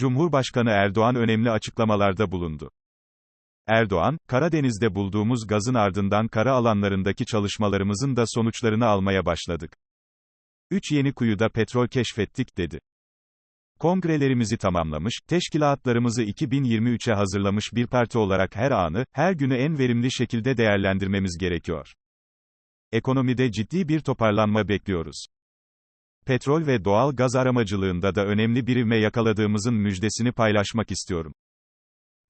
Cumhurbaşkanı Erdoğan önemli açıklamalarda bulundu. Erdoğan, Karadeniz'de bulduğumuz gazın ardından kara alanlarındaki çalışmalarımızın da sonuçlarını almaya başladık. 3 yeni kuyuda petrol keşfettik, dedi. Kongrelerimizi tamamlamış, teşkilatlarımızı 2023'e hazırlamış bir parti olarak her anı, her günü en verimli şekilde değerlendirmemiz gerekiyor. Ekonomide ciddi bir toparlanma bekliyoruz. Petrol ve doğal gaz aramacılığında da önemli bir ivme yakaladığımızın müjdesini paylaşmak istiyorum.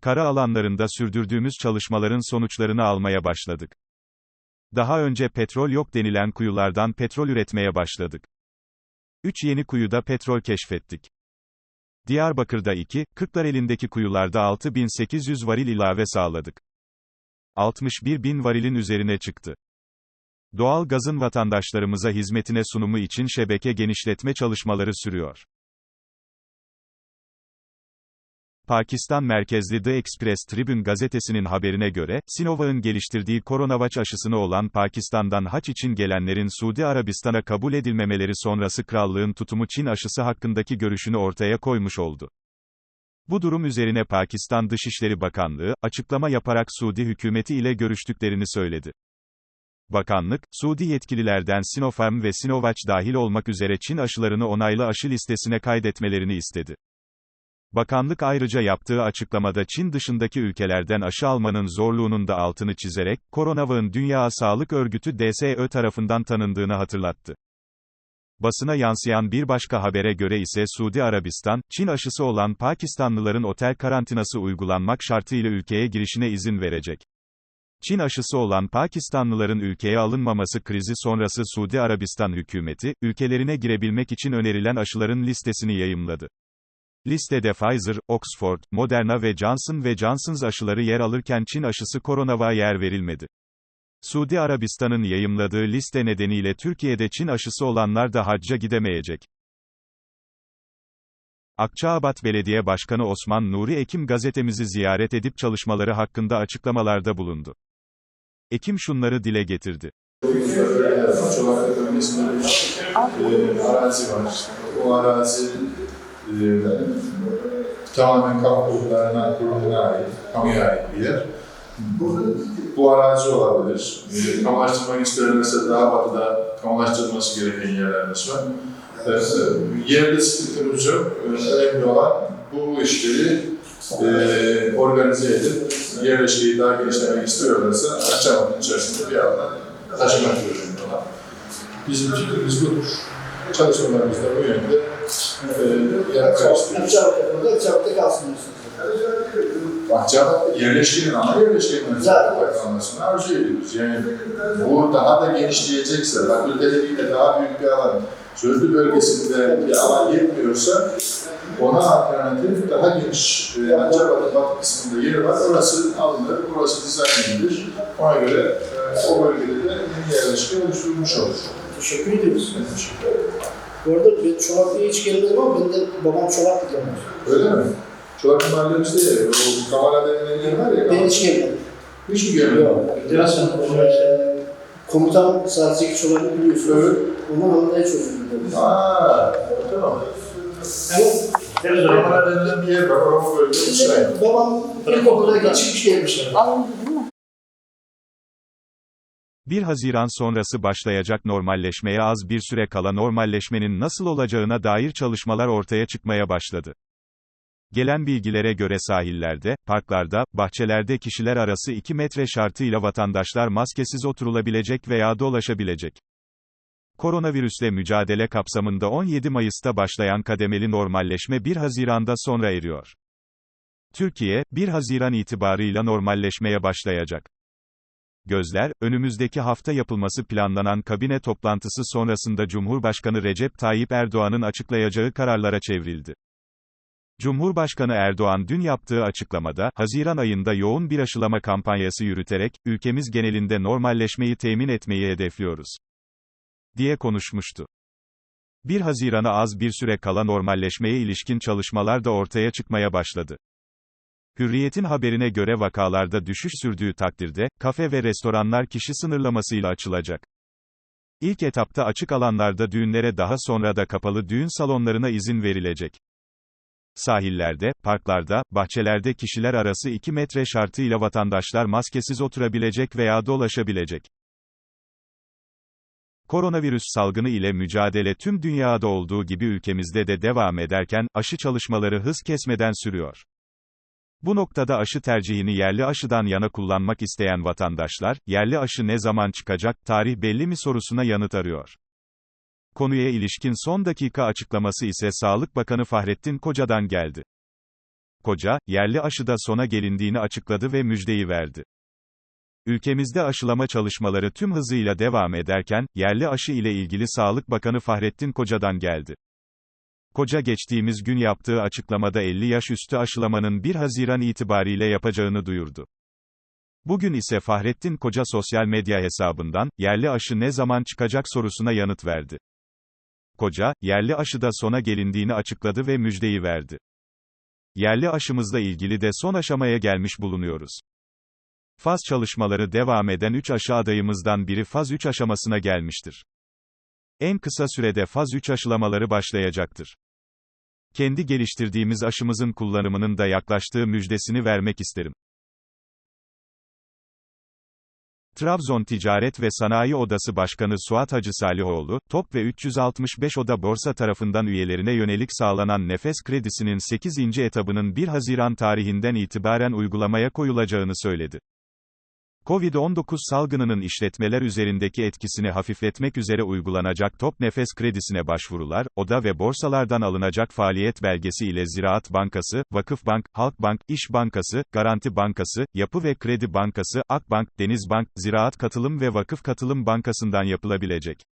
Kara alanlarında sürdürdüğümüz çalışmaların sonuçlarını almaya başladık. Daha önce petrol yok denilen kuyulardan petrol üretmeye başladık. 3 yeni kuyuda petrol keşfettik. Diyarbakır'da 2, Kırklareli'ndeki kuyularda 6800 varil ilave sağladık. 61 bin varilin üzerine çıktı. Doğal gazın vatandaşlarımıza hizmetine sunumu için şebeke genişletme çalışmaları sürüyor. Pakistan merkezli The Express Tribune gazetesinin haberine göre, Sinovac'ın geliştirdiği koronavaç aşısını olan Pakistan'dan haç için gelenlerin Suudi Arabistan'a kabul edilmemeleri sonrası krallığın tutumu Çin aşısı hakkındaki görüşünü ortaya koymuş oldu. Bu durum üzerine Pakistan Dışişleri Bakanlığı, açıklama yaparak Suudi hükümeti ile görüştüklerini söyledi. Bakanlık, Suudi yetkililerden Sinopharm ve Sinovac dahil olmak üzere Çin aşılarını onaylı aşı listesine kaydetmelerini istedi. Bakanlık ayrıca yaptığı açıklamada Çin dışındaki ülkelerden aşı almanın zorluğunun da altını çizerek, koronavağın Dünya Sağlık Örgütü DSÖ tarafından tanındığını hatırlattı. Basına yansıyan bir başka habere göre ise Suudi Arabistan, Çin aşısı olan Pakistanlıların otel karantinası uygulanmak şartıyla ülkeye girişine izin verecek. Çin aşısı olan Pakistanlıların ülkeye alınmaması krizi sonrası Suudi Arabistan hükümeti, ülkelerine girebilmek için önerilen aşıların listesini yayımladı. Listede Pfizer, Oxford, Moderna ve Johnson ve Johnson's aşıları yer alırken Çin aşısı koronava yer verilmedi. Suudi Arabistan'ın yayımladığı liste nedeniyle Türkiye'de Çin aşısı olanlar da hacca gidemeyecek. Akçaabat Belediye Başkanı Osman Nuri Ekim gazetemizi ziyaret edip çalışmaları hakkında açıklamalarda bulundu. Ekim şunları dile getirdi. Çolak arazi var. O arazi e, tamamen kamu kurumlarına, ait, kamuya ait bir yer. Bu, bu arazi olabilir. E, kamulaştırmak isterlerse daha batıda kamulaştırılması gereken yerlerimiz var. E, yerde sıkıntımız yok. E, önemli olan bu işleri e, organize edip yerleşkeyi daha genişlemek istiyorlarsa Akçabat'ın içerisinde bir alan taşımak durumunda. Bizim fikrimiz budur. Çalışmalarımız da bu yönde e, yapmak istiyoruz. Akçabat'ta Akçabat'ta kalsın. Akçabat yerleşkenin ana yerleşkenin Zaten. kalmasını arzu ediyoruz. Yani bu daha da genişleyecekse, fakülteliğiyle daha büyük bir alan, sözlü bölgesinde bir alan yetmiyorsa ona alternatif daha geniş e, Akçabat'ın batı kısmında yeri var. Orası alınır, orası dizayn edilir. Ona göre e, o bölgede de yeni yerleşke oluşturulmuş olur. Teşekkür ediyoruz. Bu arada ben Çolaklı'ya hiç gelmedim ama ben de babam Çolaklı'da var. Öyle mi? Çolak mahallemizde ya, o Kamala denilen yer var ya, Ben hiç gelmedim. hiç mi görmedin? Yok. Biraz ee, komutan sadece Çolaklı biliyorsunuz. Evet. Ondan anlayı çözüldü. Aa, tamam. Evet. Kamala denilen bir yer var, o bölgede İsrail. Babam ilkokulda çıkmış gelmişler. 1 Haziran sonrası başlayacak normalleşmeye az bir süre kala normalleşmenin nasıl olacağına dair çalışmalar ortaya çıkmaya başladı. Gelen bilgilere göre sahillerde, parklarda, bahçelerde kişiler arası 2 metre şartıyla vatandaşlar maskesiz oturulabilecek veya dolaşabilecek. Koronavirüsle mücadele kapsamında 17 Mayıs'ta başlayan kademeli normalleşme 1 Haziran'da sonra eriyor. Türkiye, 1 Haziran itibarıyla normalleşmeye başlayacak. Gözler, önümüzdeki hafta yapılması planlanan kabine toplantısı sonrasında Cumhurbaşkanı Recep Tayyip Erdoğan'ın açıklayacağı kararlara çevrildi. Cumhurbaşkanı Erdoğan dün yaptığı açıklamada, Haziran ayında yoğun bir aşılama kampanyası yürüterek, ülkemiz genelinde normalleşmeyi temin etmeyi hedefliyoruz. diye konuşmuştu. 1 Haziran'a az bir süre kala normalleşmeye ilişkin çalışmalar da ortaya çıkmaya başladı. Hürriyet'in haberine göre vakalarda düşüş sürdüğü takdirde, kafe ve restoranlar kişi sınırlamasıyla açılacak. İlk etapta açık alanlarda düğünlere daha sonra da kapalı düğün salonlarına izin verilecek. Sahillerde, parklarda, bahçelerde kişiler arası 2 metre şartıyla vatandaşlar maskesiz oturabilecek veya dolaşabilecek. Koronavirüs salgını ile mücadele tüm dünyada olduğu gibi ülkemizde de devam ederken, aşı çalışmaları hız kesmeden sürüyor. Bu noktada aşı tercihini yerli aşıdan yana kullanmak isteyen vatandaşlar, yerli aşı ne zaman çıkacak, tarih belli mi sorusuna yanıt arıyor. Konuya ilişkin son dakika açıklaması ise Sağlık Bakanı Fahrettin Koca'dan geldi. Koca, yerli aşıda sona gelindiğini açıkladı ve müjdeyi verdi. Ülkemizde aşılama çalışmaları tüm hızıyla devam ederken, yerli aşı ile ilgili Sağlık Bakanı Fahrettin Koca'dan geldi. Koca geçtiğimiz gün yaptığı açıklamada 50 yaş üstü aşılamanın 1 Haziran itibariyle yapacağını duyurdu. Bugün ise Fahrettin Koca sosyal medya hesabından, yerli aşı ne zaman çıkacak sorusuna yanıt verdi. Koca, yerli aşıda sona gelindiğini açıkladı ve müjdeyi verdi. Yerli aşımızla ilgili de son aşamaya gelmiş bulunuyoruz. Faz çalışmaları devam eden 3 aşı adayımızdan biri faz 3 aşamasına gelmiştir. En kısa sürede faz 3 aşılamaları başlayacaktır. Kendi geliştirdiğimiz aşımızın kullanımının da yaklaştığı müjdesini vermek isterim. Trabzon Ticaret ve Sanayi Odası Başkanı Suat Hacı Salihoğlu, TOP ve 365 Oda Borsa tarafından üyelerine yönelik sağlanan nefes kredisinin 8. etabının 1 Haziran tarihinden itibaren uygulamaya koyulacağını söyledi. Covid-19 salgınının işletmeler üzerindeki etkisini hafifletmek üzere uygulanacak top nefes kredisine başvurular, oda ve borsalardan alınacak faaliyet belgesi ile Ziraat Bankası, Vakıfbank, Halkbank, İş Bankası, Garanti Bankası, Yapı ve Kredi Bankası, Akbank, Denizbank, Ziraat Katılım ve Vakıf Katılım Bankası'ndan yapılabilecek.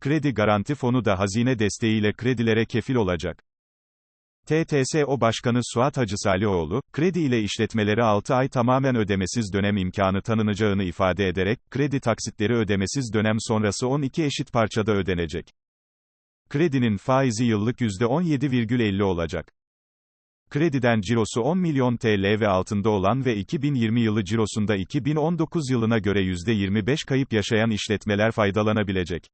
Kredi Garanti Fonu da hazine desteğiyle kredilere kefil olacak. TTSO Başkanı Suat Hacı Salihoğlu, kredi ile işletmelere 6 ay tamamen ödemesiz dönem imkanı tanınacağını ifade ederek, kredi taksitleri ödemesiz dönem sonrası 12 eşit parçada ödenecek. Kredinin faizi yıllık %17,50 olacak. Krediden cirosu 10 milyon TL ve altında olan ve 2020 yılı cirosunda 2019 yılına göre %25 kayıp yaşayan işletmeler faydalanabilecek.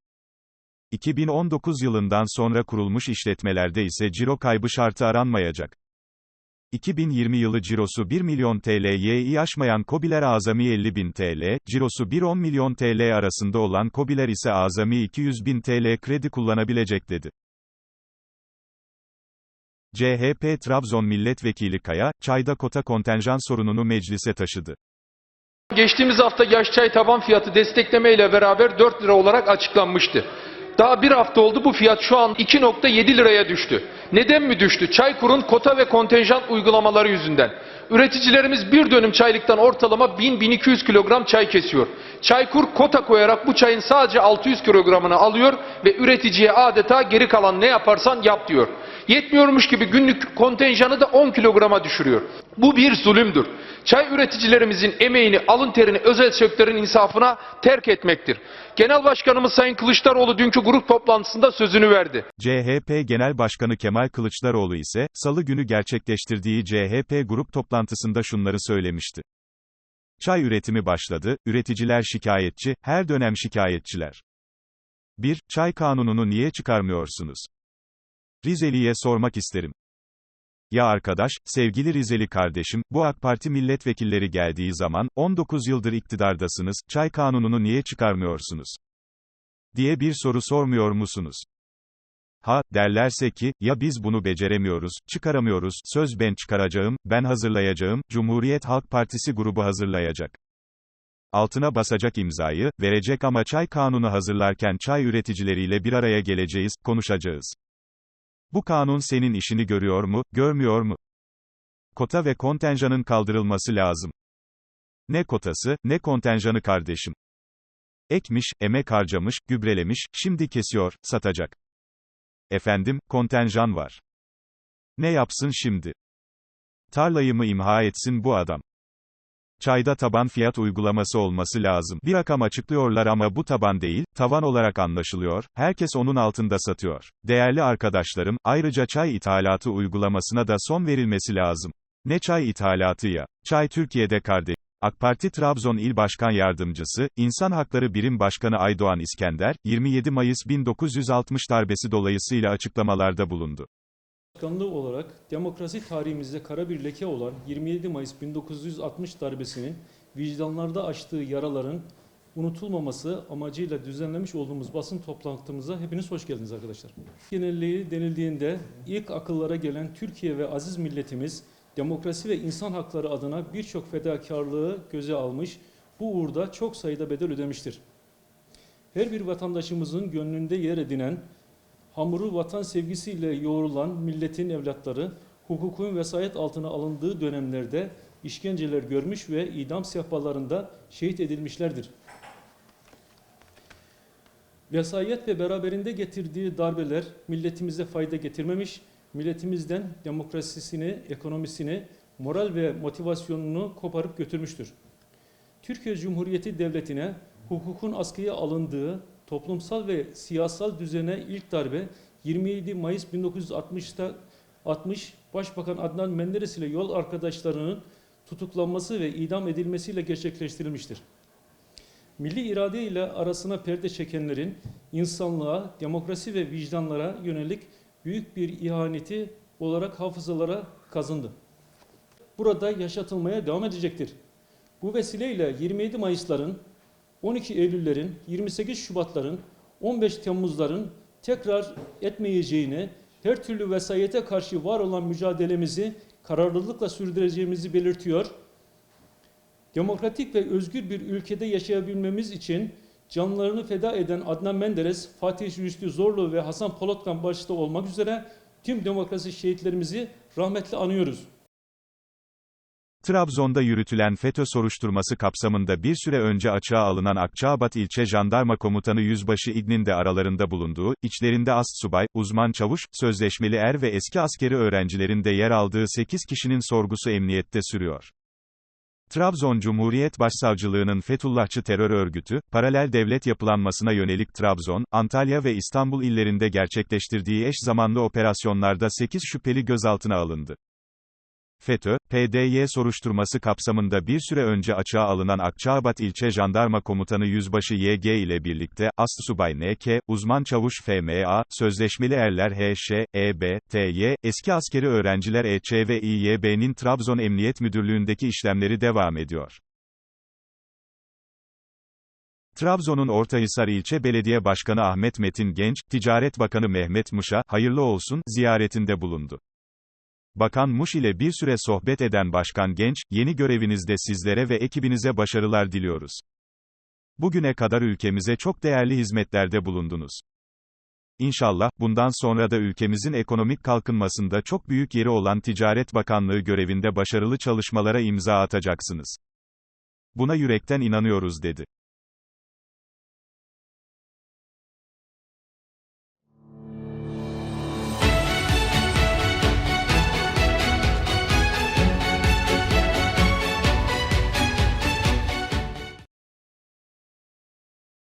2019 yılından sonra kurulmuş işletmelerde ise ciro kaybı şartı aranmayacak. 2020 yılı cirosu 1 milyon TL'yi aşmayan KOBİ'ler azami 50 bin TL, cirosu 1-10 milyon TL arasında olan KOBİ'ler ise azami 200 bin TL kredi kullanabilecek dedi. CHP Trabzon Milletvekili Kaya, çayda kota kontenjan sorununu meclise taşıdı. Geçtiğimiz hafta yaş çay taban fiyatı destekleme ile beraber 4 lira olarak açıklanmıştı. Daha bir hafta oldu bu fiyat şu an 2.7 liraya düştü. Neden mi düştü? Çaykur'un kota ve kontenjan uygulamaları yüzünden. Üreticilerimiz bir dönüm çaylıktan ortalama 1000-1200 kilogram çay kesiyor. Çaykur kota koyarak bu çayın sadece 600 kilogramını alıyor ve üreticiye adeta geri kalan ne yaparsan yap diyor. Yetmiyormuş gibi günlük kontenjanı da 10 kilograma düşürüyor. Bu bir zulümdür. Çay üreticilerimizin emeğini, alın terini özel sektörün insafına terk etmektir. Genel Başkanımız Sayın Kılıçdaroğlu dünkü grup toplantısında sözünü verdi. CHP Genel Başkanı Kemal Kılıçdaroğlu ise, salı günü gerçekleştirdiği CHP grup toplantısında şunları söylemişti. Çay üretimi başladı, üreticiler şikayetçi, her dönem şikayetçiler. 1. Çay kanununu niye çıkarmıyorsunuz? Rizeli'ye sormak isterim. Ya arkadaş, sevgili Rizeli kardeşim, bu AK Parti milletvekilleri geldiği zaman, 19 yıldır iktidardasınız, çay kanununu niye çıkarmıyorsunuz? diye bir soru sormuyor musunuz? Ha, derlerse ki, ya biz bunu beceremiyoruz, çıkaramıyoruz, söz ben çıkaracağım, ben hazırlayacağım, Cumhuriyet Halk Partisi grubu hazırlayacak. Altına basacak imzayı, verecek ama çay kanunu hazırlarken çay üreticileriyle bir araya geleceğiz, konuşacağız. Bu kanun senin işini görüyor mu, görmüyor mu? Kota ve kontenjanın kaldırılması lazım. Ne kotası, ne kontenjanı kardeşim. Ekmiş, emek harcamış, gübrelemiş, şimdi kesiyor, satacak. Efendim, kontenjan var. Ne yapsın şimdi? Tarlayı mı imha etsin bu adam? Çayda taban fiyat uygulaması olması lazım. Bir rakam açıklıyorlar ama bu taban değil, tavan olarak anlaşılıyor, herkes onun altında satıyor. Değerli arkadaşlarım, ayrıca çay ithalatı uygulamasına da son verilmesi lazım. Ne çay ithalatı ya? Çay Türkiye'de kardeş. AK Parti Trabzon İl Başkan Yardımcısı, İnsan Hakları Birim Başkanı Aydoğan İskender, 27 Mayıs 1960 darbesi dolayısıyla açıklamalarda bulundu. Başkanlığı olarak demokrasi tarihimizde kara bir leke olan 27 Mayıs 1960 darbesinin vicdanlarda açtığı yaraların unutulmaması amacıyla düzenlemiş olduğumuz basın toplantımıza hepiniz hoş geldiniz arkadaşlar. Genelliği denildiğinde ilk akıllara gelen Türkiye ve aziz milletimiz demokrasi ve insan hakları adına birçok fedakarlığı göze almış, bu uğurda çok sayıda bedel ödemiştir. Her bir vatandaşımızın gönlünde yer edinen hamuru vatan sevgisiyle yoğrulan milletin evlatları hukukun vesayet altına alındığı dönemlerde işkenceler görmüş ve idam sehpalarında şehit edilmişlerdir. Vesayet ve beraberinde getirdiği darbeler milletimize fayda getirmemiş, milletimizden demokrasisini, ekonomisini, moral ve motivasyonunu koparıp götürmüştür. Türkiye Cumhuriyeti Devleti'ne hukukun askıya alındığı toplumsal ve siyasal düzene ilk darbe 27 Mayıs 1960'ta 60 Başbakan Adnan Menderes ile yol arkadaşlarının tutuklanması ve idam edilmesiyle gerçekleştirilmiştir. Milli irade ile arasına perde çekenlerin insanlığa, demokrasi ve vicdanlara yönelik büyük bir ihaneti olarak hafızalara kazındı. Burada yaşatılmaya devam edecektir. Bu vesileyle 27 Mayıs'ların 12 Eylül'lerin, 28 Şubat'ların, 15 Temmuz'ların tekrar etmeyeceğini, her türlü vesayete karşı var olan mücadelemizi kararlılıkla sürdüreceğimizi belirtiyor. Demokratik ve özgür bir ülkede yaşayabilmemiz için canlarını feda eden Adnan Menderes, Fatih Rüştü Zorlu ve Hasan Polatkan başta olmak üzere tüm demokrasi şehitlerimizi rahmetle anıyoruz. Trabzon'da yürütülen FETÖ soruşturması kapsamında bir süre önce açığa alınan Akçaabat İlçe Jandarma Komutanı Yüzbaşı İgnin de aralarında bulunduğu, içlerinde astsubay, uzman çavuş, sözleşmeli er ve eski askeri öğrencilerin de yer aldığı 8 kişinin sorgusu emniyette sürüyor. Trabzon Cumhuriyet Başsavcılığı'nın Fethullahçı terör örgütü, paralel devlet yapılanmasına yönelik Trabzon, Antalya ve İstanbul illerinde gerçekleştirdiği eş zamanlı operasyonlarda 8 şüpheli gözaltına alındı. FETÖ, PDY soruşturması kapsamında bir süre önce açığa alınan Akçaabat İlçe Jandarma Komutanı Yüzbaşı YG ile birlikte, Astsubay NK, Uzman Çavuş FMA, Sözleşmeli Erler HŞ, EB, TY, eski askeri öğrenciler EÇ ve İYB'nin Trabzon Emniyet Müdürlüğü'ndeki işlemleri devam ediyor. Trabzon'un Ortahisar İlçe Belediye Başkanı Ahmet Metin Genç, Ticaret Bakanı Mehmet Muş'a, hayırlı olsun, ziyaretinde bulundu. Bakan Muş ile bir süre sohbet eden Başkan Genç, yeni görevinizde sizlere ve ekibinize başarılar diliyoruz. Bugüne kadar ülkemize çok değerli hizmetlerde bulundunuz. İnşallah, bundan sonra da ülkemizin ekonomik kalkınmasında çok büyük yeri olan Ticaret Bakanlığı görevinde başarılı çalışmalara imza atacaksınız. Buna yürekten inanıyoruz dedi.